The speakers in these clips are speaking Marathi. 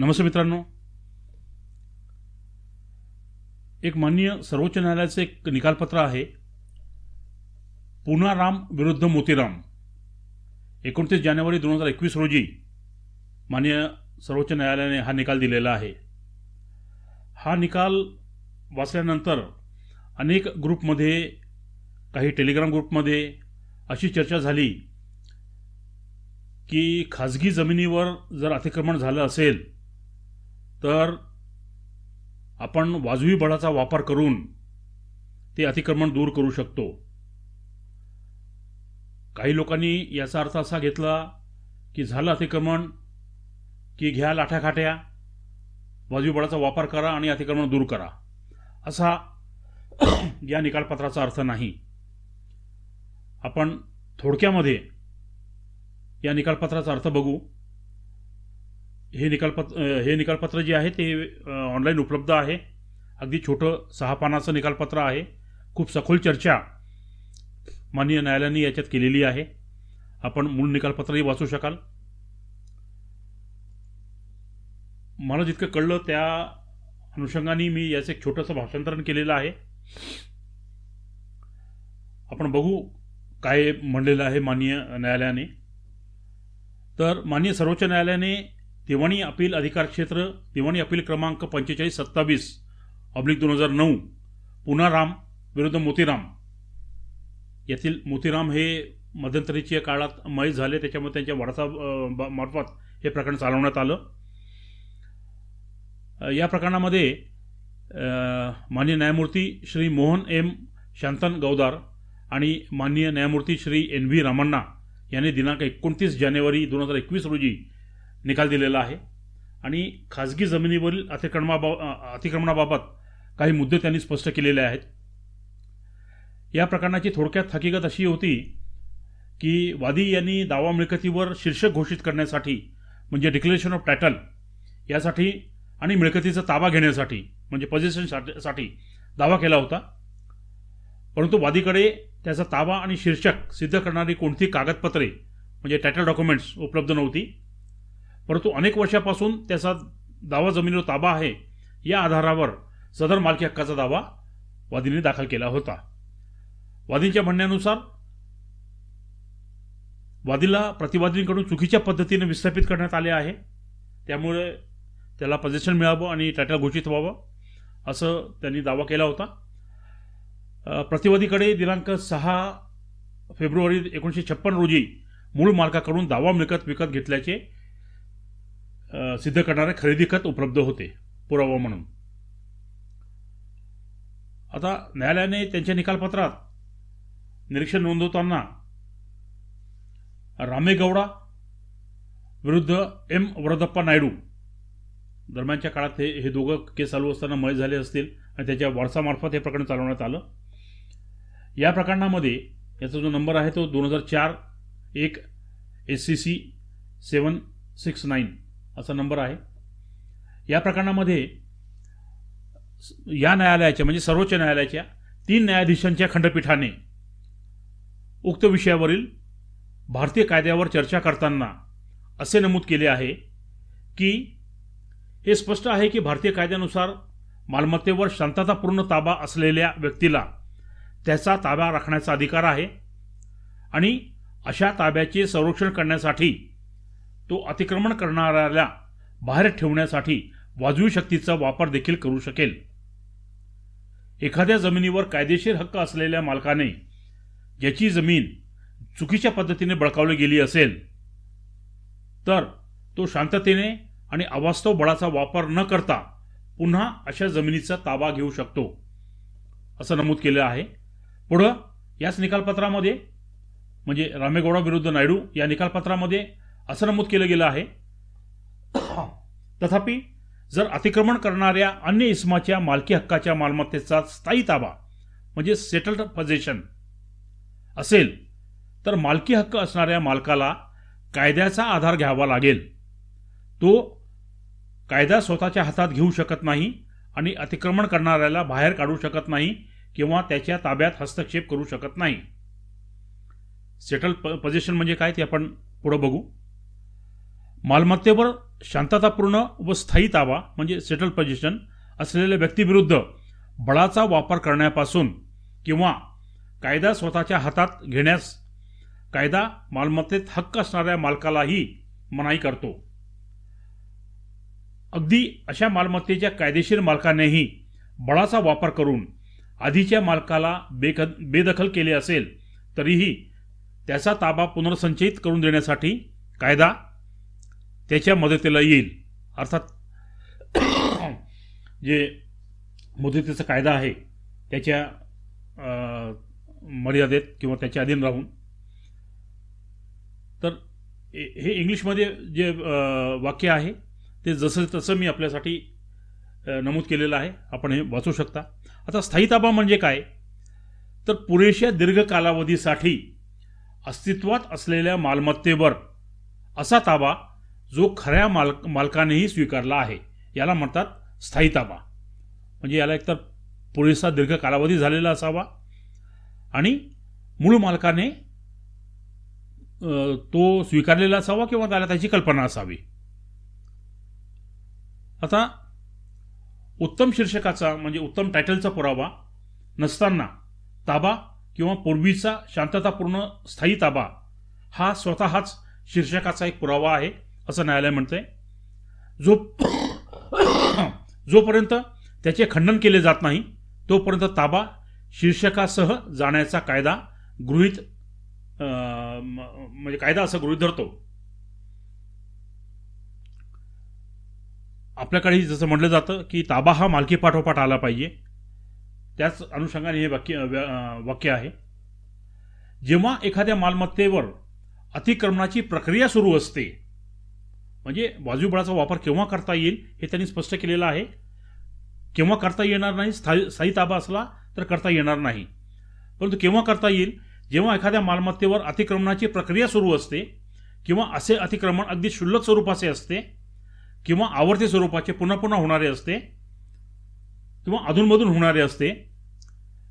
नमस्ते मित्रांनो. एक माननीय सर्वोच्च न्यायालयाचं एक निकालपत्र आहे. पुनाराम विरुद्ध मोतीराम. एकोणतीस जानेवारी दोन हजार एकवीस रोजी माननीय सर्वोच्च न्यायालयाने हा निकाल दिलेला आहे. हा निकाल वाचल्यानंतर अनेक ग्रुपमध्ये काही टेलिग्राम ग्रुपमध्ये अशी चर्चा झाली की खाजगी जमिनीवर जर अतिक्रमण झालं असेल तर आपण वाजवी बळाचा वापर करून ते अतिक्रमण दूर करू शकतो. काही लोकांनी याचा अर्थ असा घेतला की झालं अतिक्रमण की घ्या लाठ्याखाट्या वाजवी बळाचा वापर करा आणि अतिक्रमण दूर करा. असा या निकालपत्राचा अर्थ नाही. आपण थोडक्यामध्ये या निकालपत्राचा अर्थ बघू. हे निकालपत्र हे निकालपत्र जे आहे ते ऑनलाईन उपलब्ध आहे. अगदी छोटं सहा पानाचं निकालपत्र आहे. खूप सखोल चर्चा माननीय न्यायालयाने याच्यात केलेली आहे. आपण मूळ निकालपत्रही वाचू शकाल. मला जितकं कळलं त्या अनुषंगाने मी याचं एक छोटंसं भाषांतरण केलेलं आहे. आपण बघू काय म्हणलेलं आहे माननीय न्यायालयाने. तर माननीय सर्वोच्च न्यायालयाने दिवाणी अपील अधिकार क्षेत्र दिवाणी अपील क्रमांक पंचेचाळीस सत्तावीस ऑब्लिक दोन हजार नऊ पुनाराम विरुद्ध मोतीराम. यातील मोतीराम हे मध्यंतरीच्या काळात मय झाले त्याच्यामुळे त्यांच्या वारसा मार्फत हे प्रकरण चालवण्यात आलं. या प्रकरणामध्ये अ, माननीय न्यायमूर्ती श्री मोहन एम शांतन गौदार आणि माननीय न्यायमूर्ती श्री एन व्ही रामण्णा यांनी दिनांक एकोणतीस जानेवारी दोन हजार एकवीस रोजी निकाल दिलेला आहे. आणि खाजगी जमिनीवरील अतिक्रमणाबा अतिक्रमणाबाबत काही मुद्दे त्यांनी स्पष्ट केलेले आहेत. या प्रकरणाची थोडक्यात हकीकत अशी होती की वादी यांनी दावा मिळकतीवर शीर्षक घोषित करण्यासाठी म्हणजे डिक्लेरेशन ऑफ टायटल यासाठी आणि मिळकतीचा ताबा घेण्यासाठी म्हणजे पजेशनसाठी साठी दावा केला होता. परंतु वादीकडे त्याचा ताबा आणि शीर्षक सिद्ध करणारी कोणती कागदपत्रे म्हणजे टायटल डॉक्युमेंट्स उपलब्ध नव्हती. परंतु अनेक वर्षापासून त्याचा दावा जमिनीवर ताबा आहे. या आधारावर सदर मालकी हक्काचा दावा वादीने दाखल केला होता. वादींच्या म्हणण्यानुसार वादीला प्रतिवादींकडून चुकीच्या पद्धतीने विस्थापित करण्यात आले आहे. त्यामुळे त्याला पजेशन मिळावं आणि टायटल घोषित व्हावं असं त्यांनी दावा केला होता. प्रतिवादीकडे दिनांक सहा फेब्रुवारी एकोणीसशे छप्पन रोजी मूळ मालकाकडून दावा मिळकत विकत घेतल्याचे सिद्ध करणारे खरेदी खत उपलब्ध होते पुरावा म्हणून. आता न्यायालयाने त्यांच्या निकालपत्रात निरीक्षण नोंदवताना रामेगौडा विरुद्ध एम वरदप्पा नायडू दरम्यानच्या काळात हे हे दोघं केस चालू असताना मय झाले असतील आणि त्याच्या वारसामार्फत हे प्रकरण चालवण्यात आलं. या प्रकरणामध्ये याचा जो नंबर आहे तो दोन हजार चार एक S C C seven six nine असा नंबर आहे. या प्रकरणामध्ये या न्यायालयाच्या म्हणजे सर्वोच्च न्यायालयाच्या तीन न्यायाधीशांच्या खंडपीठाने उक्त विषयावरील भारतीय कायद्यावर चर्चा करताना असे नमूद केले आहे की हे स्पष्ट आहे की भारतीय कायद्यानुसार मालमत्तेवर शांततापूर्ण ताबा असलेल्या व्यक्तीला त्याचा ताबा राखण्याचा अधिकार आहे आणि अशा ताब्याचे संरक्षण करण्यासाठी तो अतिक्रमण करणाऱ्याला बाहेर ठेवण्यासाठी वाजवी शक्तीचा वापर देखील करू शकेल. एखाद्या जमिनीवर कायदेशीर हक्क असलेल्या मालकाने ज्याची जमीन चुकीच्या पद्धतीने बळकावली गेली असेल तर तो शांततेने आणि अवास्तव बळाचा वापर न करता पुन्हा अशा जमिनीचा ताबा घेऊ शकतो असं नमूद केलं आहे. पुढं याच निकालपत्रामध्ये म्हणजे रामेगौडा विरुद्ध नायडू या निकालपत्रामध्ये असं नमूद केलं गेलं आहे. तथापि जर अतिक्रमण करणाऱ्या अन्य इस्माच्या मालकी हक्काच्या मालमत्तेचा स्थायी ताबा म्हणजे सेटल्ड पोझिशन असेल तर मालकी हक्क असणाऱ्या मालकाला कायद्याचा आधार घ्यावा लागेल. तो कायदा स्वतःच्या हातात घेऊ शकत नाही आणि अतिक्रमण करणाऱ्याला बाहेर काढू शकत नाही किंवा त्याच्या ताब्यात हस्तक्षेप करू शकत नाही. सेटल पोझिशन म्हणजे काय ते आपण पुढं बघू. मालमत्तेवर शांततापूर्ण व स्थायी ताबा म्हणजे सेटल पोझिशन असलेल्या व्यक्तीविरुद्ध बळाचा वापर करण्यापासून किंवा कायदा स्वतःच्या हातात घेण्यास कायदा मालमत्तेत हक्क असणाऱ्या मालकालाही मनाई करतो. अगदी अशा मालमत्तेच्या कायदेशीर मालकानेही बळाचा वापर करून आधीच्या मालकाला बेख बेदखल केले असेल तरीही त्याचा ताबा पुनर्संचयित करून देण्यासाठी कायदा त्याच्या मदतीला येईल. अर्थात जे मुदतीचा कायदा आहे त्याच्या मर्यादेत किंवा त्याच्या अधीन राहून. तर हे इंग्लिशमध्ये जे वाक्य आहे ते जसं तसं मी आपल्यासाठी नमूद केलेलं आहे. आपण हे वाचू शकता. आता स्थायी ताबा म्हणजे काय? तर पुरेशा दीर्घ कालावधीसाठी अस्तित्वात असलेल्या मालमत्तेवर असा ताबा जो खऱ्या मालक मालकानेही स्वीकारला आहे याला म्हणतात स्थायी ताबा म्हणजे याला एकतर पुरेसा दीर्घ कालावधी झालेला असावा आणि मूळ मालकाने तो स्वीकारलेला असावा किंवा त्याला त्याची कल्पना असावी. आता उत्तम शीर्षकाचा म्हणजे उत्तम टायटलचा पुरावा नसताना ताबा किंवा पूर्वीचा शांततापूर्ण स्थायी ताबा हा स्वतःच शीर्षकाचा एक पुरावा आहे. असं न्यायालय म्हणतंय. जो जोपर्यंत त्याचे खंडन केले जात नाही तोपर्यंत ताबा शीर्षकासह जाण्याचा कायदा गृहीत म्हणजे कायदा असं गृहीत धरतो. आपल्याकडे जसं म्हटलं जातं की ताबा हा मालकी पाठोपाठ आला पाहिजे. त्याच अनुषंगाने हे वाक्य वाक्य आहे. जेव्हा एखाद्या मालमत्तेवर अतिक्रमणाची प्रक्रिया सुरू असते म्हणजे वाजूबळाचा वापर केव्हा करता येईल हे त्यांनी स्पष्ट केलेलं आहे. केव्हा करता येणार नाही स्थायी स्थायी ताबा असला तर करता येणार नाही. परंतु केव्हा करता येईल? जेव्हा एखाद्या मालमत्तेवर अतिक्रमणाची प्रक्रिया सुरू असते किंवा असे अतिक्रमण अगदी क्षुल्लक स्वरूपाचे असते किंवा आवर्ती स्वरूपाचे पुन्हा पुन्हा होणारे असते किंवा अधूनमधून होणारे असते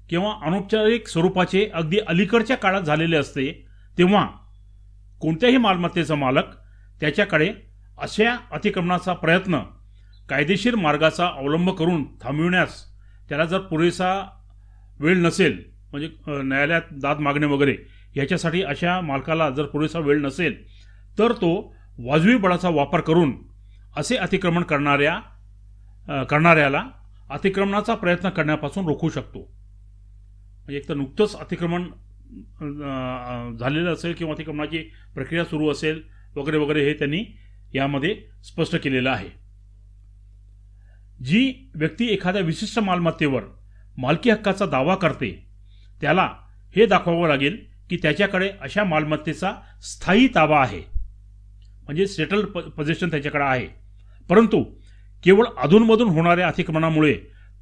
किंवा अनौपचारिक स्वरूपाचे अगदी अलीकडच्या काळात झालेले असते तेव्हा कोणत्याही मालमत्तेचा मालक त्याच्याकडे अशा अतिक्रमणाचा प्रयत्न कायदेशीर मार्गाचा अवलंब करून थांबविण्यास त्याला जर पुरेसा वेळ नसेल म्हणजे न्यायालयात दाद मागणे वगैरे याच्यासाठी अशा मालकाला जर पुरेसा वेळ नसेल तर तो वाजवी बळाचा वापर करून असे अतिक्रमण करणाऱ्या करणाऱ्याला अतिक्रमणाचा प्रयत्न करण्यापासून रोखू शकतो. म्हणजे एक तर नुकतंच अतिक्रमण झालेलं असेल किंवा अतिक्रमणाची प्रक्रिया सुरू असेल वगैरे वगैरे हे त्यांनी यामध्ये स्पष्ट केलेलं आहे. जी व्यक्ती एखाद्या विशिष्ट मालमत्तेवर मालकी हक्काचा दावा करते त्याला हे दाखवावं लागेल की त्याच्याकडे अशा मालमत्तेचा स्थायी ताबा आहे. म्हणजे सेटल पोझिशन त्याच्याकडे आहे. परंतु केवळ अधूनमधून होणाऱ्या अतिक्रमणामुळे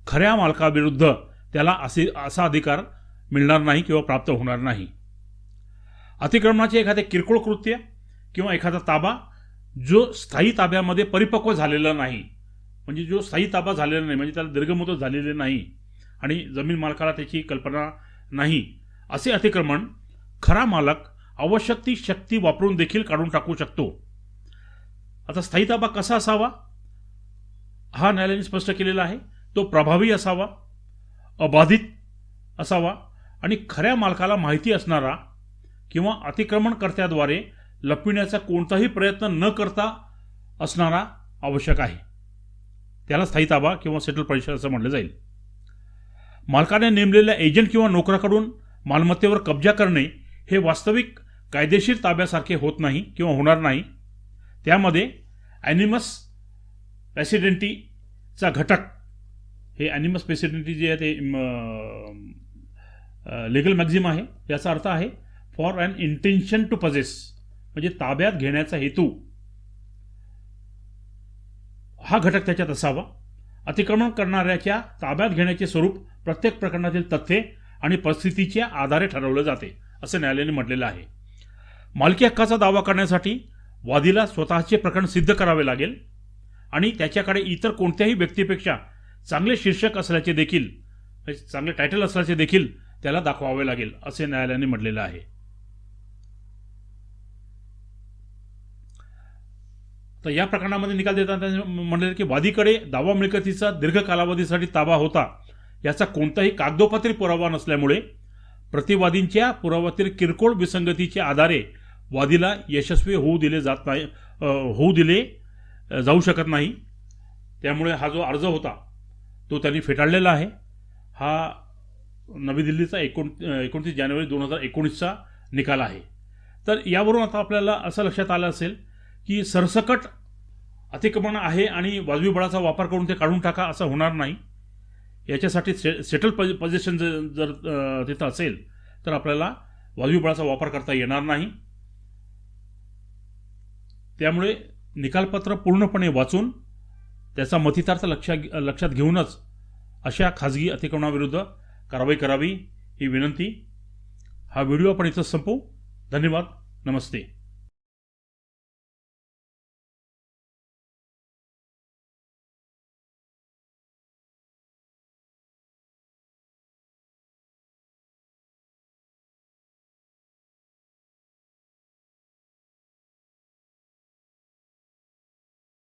खऱ्या मालकाविरुद्ध त्याला असे असा अधिकार मिळणार नाही किंवा प्राप्त होणार नाही. अतिक्रमणाचे एखादे किरकोळ कृत्य किंवा एखादा ताबा जो स्थायी ताब्यामध्ये परिपक्व झालेला नाही म्हणजे जो स्थायी ताबा झालेला नाही म्हणजे त्याला दीर्घमुदत झालेले नाही आणि जमीन मालकाला त्याची कल्पना नाही असे अतिक्रमण खरा मालक आवश्यक ती शक्ती वापरून देखील काढून टाकू शकतो. आता स्थायी ताबा कसा असावा? हा न्यायालयाने स्पष्ट केलेला आहे. तो प्रभावी असावा अबाधित असावा आणि खऱ्या मालकाला माहिती असणारा किंवा अतिक्रमणकर्त्याद्वारे लपविण्याचा कोणताही प्रयत्न न करता असणारा आवश्यक आहे. त्याला स्थायी ताबा किंवा सेटल परिषद असं म्हटलं जाईल. मालकाने नेमलेल्या एजंट किंवा नोकराकडून मालमत्तेवर कब्जा करणे हे वास्तविक कायदेशीर ताब्यासारखे होत नाही किंवा होणार नाही. त्यामध्ये ॲनिमस पॅसिडेंटीचा घटक हे ॲनिमस प्रेसिडेंटी जे आहे ते लिगल मॅक्झिम आहे याचा अर्थ आहे for an intention to possess म्हणजे ताब्यात घेण्याचा हेतू. हा घटक त्याच्यात असावा. अतिक्रमण करणाऱ्याच्या ताब्यात घेण्याचे स्वरूप प्रत्येक प्रकरणातील तथ्ये आणि परिस्थितीच्या आधारे ठरवलं जाते असं न्यायालयाने म्हटलेलं आहे. मालकी हक्काचा दावा करण्यासाठी वादीला स्वतःचे प्रकरण सिद्ध करावे लागेल आणि त्याच्याकडे इतर कोणत्याही व्यक्तीपेक्षा चांगले शीर्षक असल्याचे देखील म्हणजे चांगले टायटल असल्याचे देखील त्याला दाखवावे लागेल असे न्यायालयाने म्हटलेलं आहे. तर या प्रकरणामध्ये निकाल देताना त्यांनी म्हणले की वादीकडे दावा मिळकतीचा दीर्घ कालावधीसाठी ताबा होता. याचा कोणताही कागदोपत्री पुरावा नसल्यामुळे प्रतिवादींच्या पुराव्यातील किरकोळ विसंगतीच्या आधारे वादीला यशस्वी होऊ दिले जात नाही होऊ दिले जाऊ शकत नाही. त्यामुळे हा जो अर्ज होता तो त्यांनी फेटाळलेला आहे. हा नवी दिल्लीचा एकोण एकोणतीस जानेवारी दोन हजार एकोणीसचा निकाल आहे. तर यावरून आता आपल्याला असं लक्षात आलं असेल की सरसकट अतिक्रमण आहे आणि वाजवी बळाचा वापर करून ते काढून टाका असं होणार नाही. याच्यासाठी से सेटल प पोझिशन जर जर तिथं असेल तर आपल्याला वाजवी बळाचा वापर करता येणार नाही. त्यामुळे निकालपत्र पूर्णपणे वाचून त्याचा मथितार्थ लक्षा लक्षात घेऊनच अशा खाजगी अतिक्रमणाविरुद्ध कारवाई करावी ही विनंती. हा व्हिडिओ आपण इथं संपवू. धन्यवाद. नमस्ते.